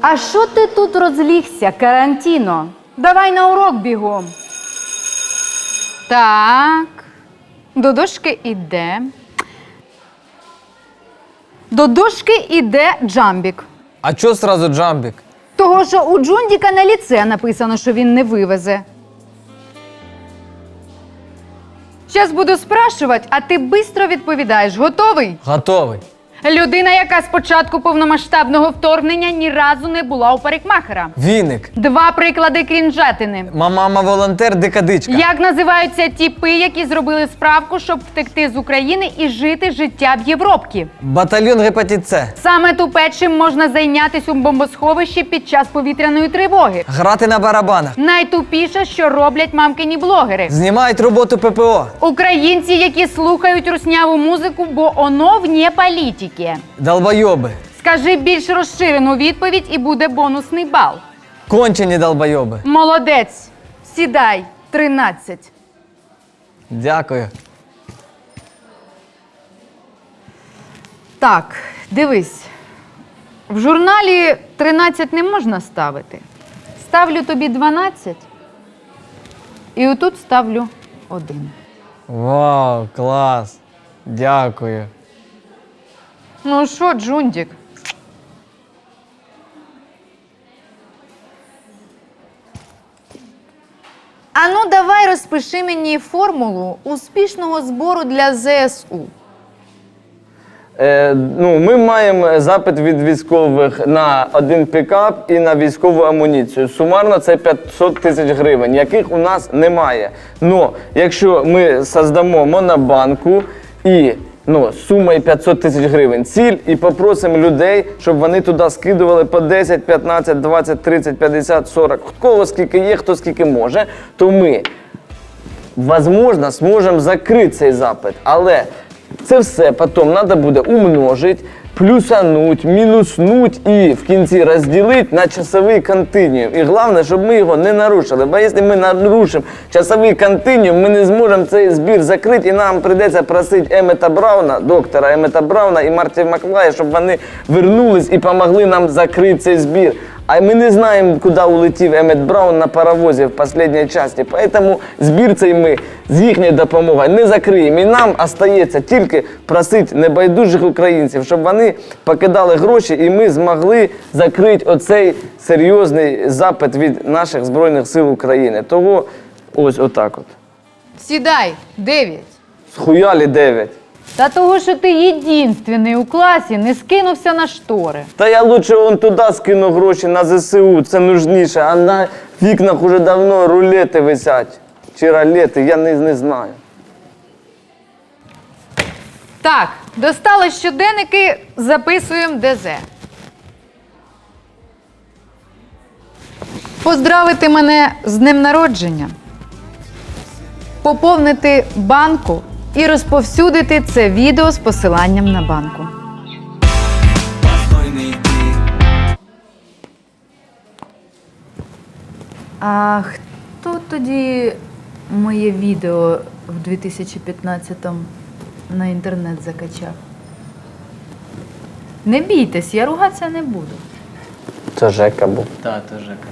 А що ти тут розлігся, Карантіно? Давай на урок бігом. Так. До дошки іде. До дошки іде джамбік. А чо сразу джамбік? Того, що у Джундіка на ліце написано, що він не вивезе. Щас буду спрашувати, а ти бистро відповідаєш. Готовий? Готовий. Людина, яка з початку повномасштабного вторгнення ні разу не була у парикмахера. Віник. Два приклади крінжатини. Мама волонтер дикадичка. Як називаються тіпи, які зробили справку, щоб втекти з України і жити життя в Європі? Батальйон гепатит С. Саме тупе, чим можна зайнятися у бомбосховищі під час повітряної тривоги. Грати на барабанах. Найтупіше, що роблять мамкині блогери. Знімають роботу ППО. Українці, які слухають русняву музику, бо оно вне політики. Долбойоби. Скажи більш розширену відповідь і буде бонусний бал. Кончені долбойоби. Молодець. Сідай. 13. Дякую. Так, дивись. В журналі 13 не можна ставити. Ставлю тобі 12. І отут ставлю 1. Вау, клас. Дякую. Ну що, Джундік? А ну давай розпиши мені формулу успішного збору для ЗСУ. Е, ну, ми маємо запит від військових на один пікап і на військову амуніцію. Сумарно це 500 тисяч гривень, яких у нас немає. Ну, якщо ми создамо монобанку і ну, сума сумою 500 тисяч гривень ціль і попросимо людей, щоб вони туди скидували по 10, 15, 20, 30, 50, 40. В кого скільки є, хто скільки може, то ми возможно, зможемо закрити цей запит. Але це все потім треба буде умножити, плюсануть, мінуснуть і в кінці розділити на часовий континіум. І головне, щоб ми його не нарушили. Бо якщо ми нарушимо часовий континіум, ми не зможемо цей збір закрити, і нам прийдеться просити Емета Брауна, доктора Емета Брауна і Марті Маклая, щоб вони вернулись і допомогли нам закрити цей збір. А ми не знаємо, куди улетів Емет Браун на паровозі в останній часті. Тому збір цей ми з їхньою допомогою не закриємо. І нам остається тільки просити небайдужих українців, щоб вони покидали гроші, і ми змогли закрити оцей серйозний запит від наших Збройних сил України. Того ось отак от. Сідай. 9. Схуялі 9. Та того, що ти єдинственний у класі не скинувся на штори. Та я лучше вон туди скину гроші на ЗСУ, це нужніше, а на вікнах уже давно рулети висять. Чи ролети, я не, не знаю. Так, достали щоденники, записуємо ДЗ. Поздравити мене з днем народження, поповнити банку і розповсюдити це відео з посиланням на банку. А хто тоді моє відео в 2015-му на інтернет закачав? Не бійтесь, я ругатися не буду. Це Жека був. Так, то Жека.